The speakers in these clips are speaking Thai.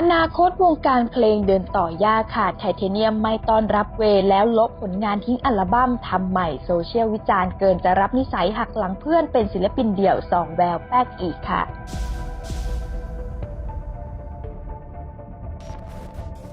อนาคตวงการเพลงเดินต่อยากค่ะไทเทเนียมไม่ต้อนรับเวแล้วลบผลงานทิ้งอัลบั้มทำใหม่โซเชียลวิจารณ์เกินจะรับนิสัยหักหลังเพื่อนเป็นศิลปินเดี่ยวสองแววแป๊กอีกค่ะ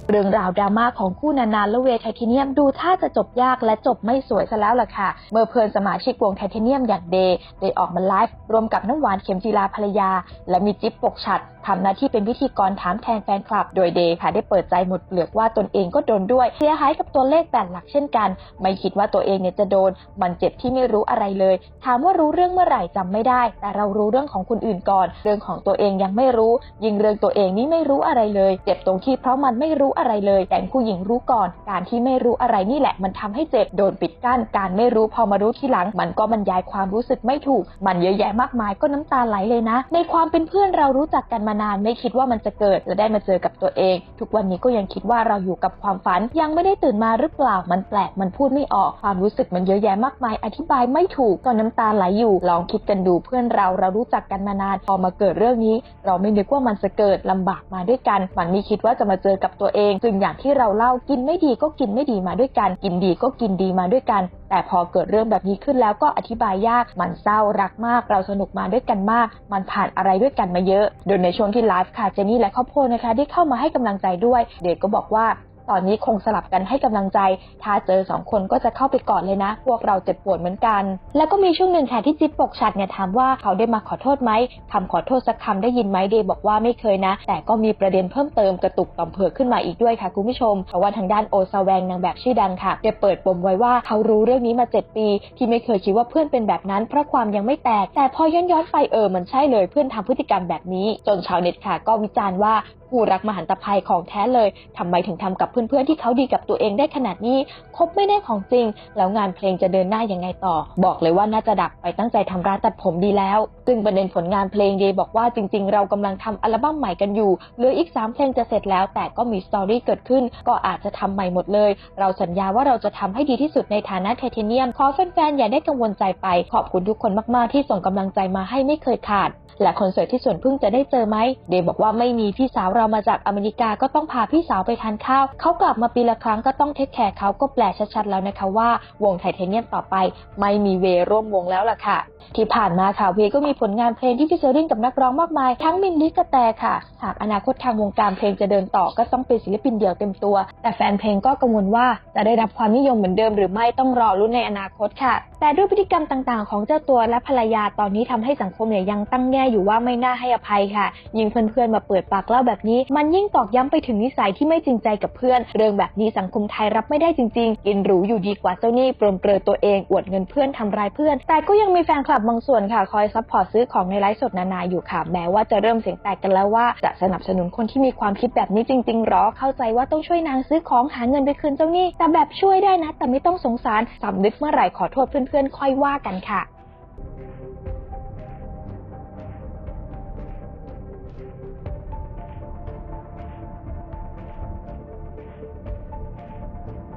เรื่องราวดราม่าของคู่นานาและเวไทเทเนียมดูท่าจะจบยากและจบไม่สวยซะแล้วล่ะค่ะ เมื่อเพื่อนสมาชิกวงไทเทเนียมอย่างเดย์ได้ออกมาไลฟ์รวมกับน้ำหวานเข็มจีราภรรยา และมีจิ๊บปกฉัดทำหน้าที่เป็นพิธีกรถามแทนแฟนคลับ โดยเดย์ค่ะได้เปิดใจหมดเปลือกว่าตนเองก็โดนด้วย เสียหายกับตัวเลขแปดหลักเช่นกัน ไม่คิดว่าตัวเองเนี่ยจะโดน มันเจ็บที่ไม่รู้อะไรเลย ถามว่ารู้เรื่องเมื่อไหร่จำไม่ได้ แต่เรารู้เรื่องของคนอื่นก่อน เรื่องของตัวเองยังไม่รู้ ยิงเรื่องตัวเองนี่ไม่รู้อะไรเลย เจ็บตรงที่เพราะมันไม่รู้อะไรเลย แต่ผู้หญิงรู้ก่อน การที่ไม่รู้อะไรนี่แหละ มันทำให้เจ็บ โดนปิดกั้น การไม่รู้พอมารู้ทีหลัง มันก็บรรยายความรู้สึกไม่ถูก มันเยอะแยะมากมายก็น้ำตาไหลเลยนะ ในความเป็นเพื่อนเรารู้จักกันมานานไม่คิดว่ามันจะเกิดและได้มาเจอกับตัวเอง ทุกวันนี้ก็ยังคิดว่าเราอยู่กับความฝัน ยังไม่ได้ตื่นมาหรือเปล่ามันแปลกมันพูดไม่ออกความรู้สึกมันเยอะแยะมากมายอธิบายไม่ถูกก็น้ำตาไหลอยู่ ลองคิดกันดูเพื่อนเราเรารู้จักกันมานานพอมาเกิดเรื่องนี้ เราไม่นึกว่ามันจะเกิดลำบากมาด้วยกัน มันไม่คิดว่าจะมาเจอกับตัวเอง จึงอย่างที่เราเล่ากินไม่ดีก็กินไม่ดีมาด้วยกัน กินดีก็กินดีมาด้วยกัน แต่พอเกิดเรื่องแบบนี้ขึ้นแล้วก็อธิบายยากมันเศร้ารักมาก เราสนุกมาด้วยกันมาก มันผ่านอะไรด้วยกันมาเยอะโดยในช่วงที่ไลฟ์ค่ะเจนี่และครอบครัวนะคะ ที่เข้ามาให้กำลังใจด้วย เดชก็บอกว่า ตอนนี้คงสลับกันให้กำลังใจ ถ้าเจอสองคนก็จะเข้าไปกอดเลยนะ พวกเราเจ็บปวดเหมือนกัน แล้วก็มีช่วงหนึ่งค่ะที่จิ๊บปกฉัดเนี่ยถามว่าเขาได้มาขอโทษไหมคำขอโทษสักคำได้ยินไหมเดย์บอกว่าไม่เคยนะ แต่ก็มีประเด็นเพิ่มเติมกระตุกต่อมเผือกขึ้นมาอีกด้วยค่ะคุณผู้ชม เพราะว่าทางด้านโอซาแวงนางแบบชื่อดังค่ะได้เปิดปมไว้ว่าเขารู้เรื่องนี้มา 7 ปี ที่ไม่เคยคิดว่าเพื่อนเป็นแบบนั้น เพราะความยังไม่แตก แต่พอย้อนย้อนไปเออมันใช่เลยเพื่อนทำพฤติกรรมแบบนี้ จนชาวเน็ตค่ะ ก็วิจารณ์ว่า ผู้รักมหันตภัยของแท้เลยทำไมถึงทำกับเพื่อนๆที่เขาดีกับตัวเองได้ขนาดนี้ คบไม่ได้ของจริง แล้วงานเพลงจะเดินหน้ายังไงต่อ บอกเลยว่าน่าจะดับไปตั้งใจทำร้านตัดผมดีแล้ว ซึ่งประเด็นผลงานเพลงเย์บอกว่าจริง ๆ เรากำลังทำอัลบั้มใหม่กันอยู่เหลืออีก 3 เพลงจะเสร็จแล้ว แต่ก็มีสตอรี่เกิดขึ้น ก็อาจจะทำใหม่หมดเลย เราสัญญาว่าเราจะทำให้ดีที่สุดในฐานะไทเทเนียมขอแฟนๆอย่าได้กังวลใจไป ขอบคุณทุกคนมากๆที่ส่งกำลังใจมาให้ไม่เคยขาด และคอนเสิร์ตที่สวนพึ่งจะได้เจอไหมเดย์บอกว่าไม่มีพี่สาวเรามาจากอเมริกาก็ต้องพาพี่สาวไปทานข้าวเขากลับมาปีละครั้งก็ต้องเทคแคร์เขาก็แปลชัดๆแล้วนะคะว่าวงไทเทเนียมต่อไป ไม่มีเวร่วมวงแล้วล่ะค่ะ ที่ผ่านมาค่ะเวก็มีผลงานเพลงที่ฟิเชอริงกับนักร้องมากมาย ทั้งมินลิกระแตค่ะ หากอนาคตทางวงการเพลงจะเดินต่อก็ต้องเป็นศิลปินเดี่ยวเต็มตัว แต่แฟนเพลงก็กังวลว่าจะได้รับความนิยมเหมือนเดิมหรือไม่ต้องรอรุ้นในอนาคตค่ะ แต่ด้วยพฤติกรรมต่างๆ ของเจ้าตัวและภรรยาตอนนี้ทำให้สังคมเนี่ยยังตั้งแง่อยู่ว่าไม่น่าให้อภัยค่ะ ยิ่งเพื่อนๆมาเปิดปากเล่าแบบนี้ มันยิ่งตอกย้ำไปถึงนิสัยที่ไม่จริงใจกับเพื่อน เรื่องแบบนี้สังคมไทยรับไม่ได้จริงๆ กินหรูอยู่ดีกว่าเจ้าหนี้ปลนเปลือตัวเองอวดเงินเพื่อนทำร้ายเพื่อน แต่ก็ยังมีแฟนคลับบางส่วนค่ะคอยซัพพอร์ตซื้อของในไลฟ์สดนานาอยู่ค่ะ แม้ว่าจะเริ่มเสียงแตกกันแล้วว่าจะสนับสนุนคนที่มีความคิดแบบนี้จริงๆหรอเข้าใจว่าต้องช่วยนางซื้อของหาเงินไปคืนเจ้าหนี้แต่แบบช่วยได้นะ แต่ไม่ต้องสงสารสำนึกเมื่อไหร่ขอโทษเพื่อนๆ ค่อยว่ากันค่ะ